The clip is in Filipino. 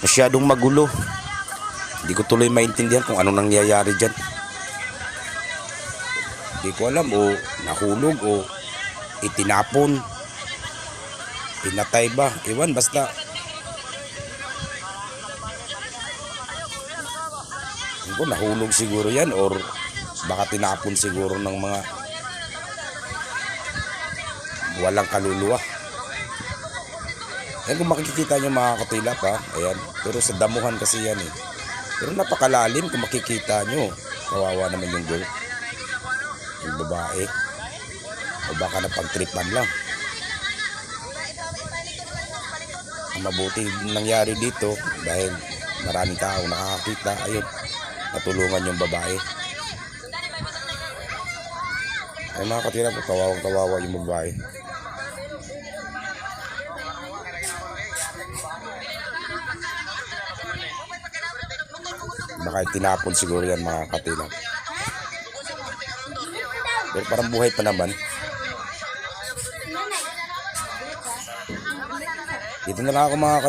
masyadong magulo. Hindi ko tuloy maintindihan kung anong nangyayari dyan. Hindi ko alam o nahulog o itinapon. Pinatay ba? Iwan, basta. Hindi ko, nahulog siguro yan or baka tinapon siguro ng mga walang kaluluwa. Yan kung makikita nyo mga katilap ha. Ayan. Pero sa damuhan kasi yan eh. Pero napakalalim kung makikita nyo. Kawawa naman yung girl. Yung babae. O baka napagtripan lang. Ang mabuti nangyari dito dahil maraming tao nakakakita. Ayun. Natulungan yung babae. Ay mga katilap, kawawang kawawa yung babae. Baka tinapon siguro yan mga katilang. Pero parang buhay pa naman. Dito na lang ako mga